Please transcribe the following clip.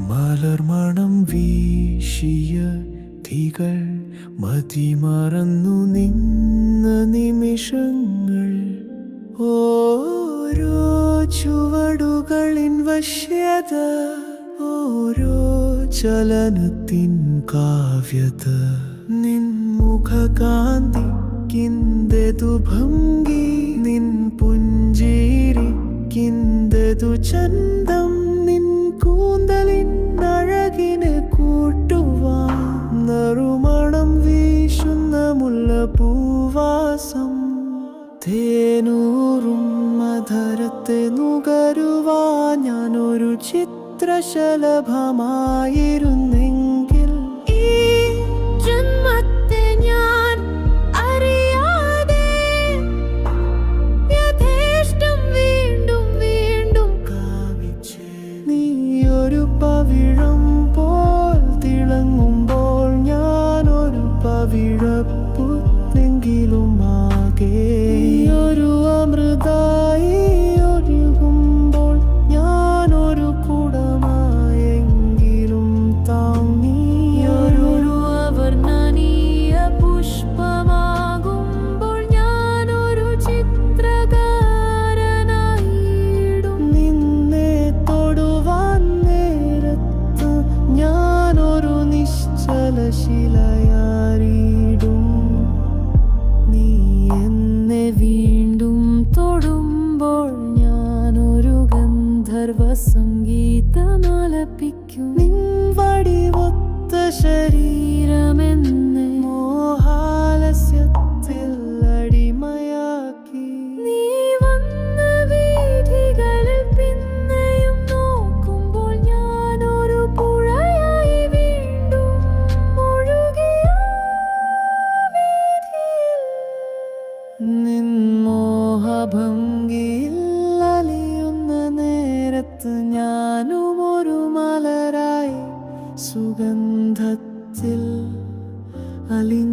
മലർമണം വീശിയ തീകൾ മതിമറന്നു നിന്ന നിമിഷങ്ങൾ. ഓരോ ചുവടുകളിൻ വശ്യത ഓരോ ചലനത്തിൻ കാവ്യത. നിൻ മുഖകാന്തി മുഖകാന്തിക്കിന്തെതു ഭംഗി നിൻ പുഞ്ചിരിക്കിന്തെതു ചന്തം കൂന്തലിൻ അഴകിന് കൂട്ടുവാൻ നറുമണം വീശുന്ന മുല്ലപ്പൂവാസം. തേനൂറും മധരത്തെ നുകരുവാ ഞാനൊരു ചിത്രശലഭമായിരുന്നെങ്കിൽ ഈ പവിഴം തിളങ്ങുമ്പോൾ പവിഴപ്പു പവിഴപ്പുത്തെങ്കിലും ആകെ ശിലയാറിയിടും നീ വീണ്ടും തൊടുമ്പോൾ ഗന്ധർവ സംഗീതമാലപിക്കും നിൻവടിവൊത്ത ശരീരമെന്ന് നിൻ മോഹഭംഗിയിൽ അലിയുന്ന നേരത്ത് ഞാനും ഒരു മലരായി സുഗന്ധത്തിൽ ചേരും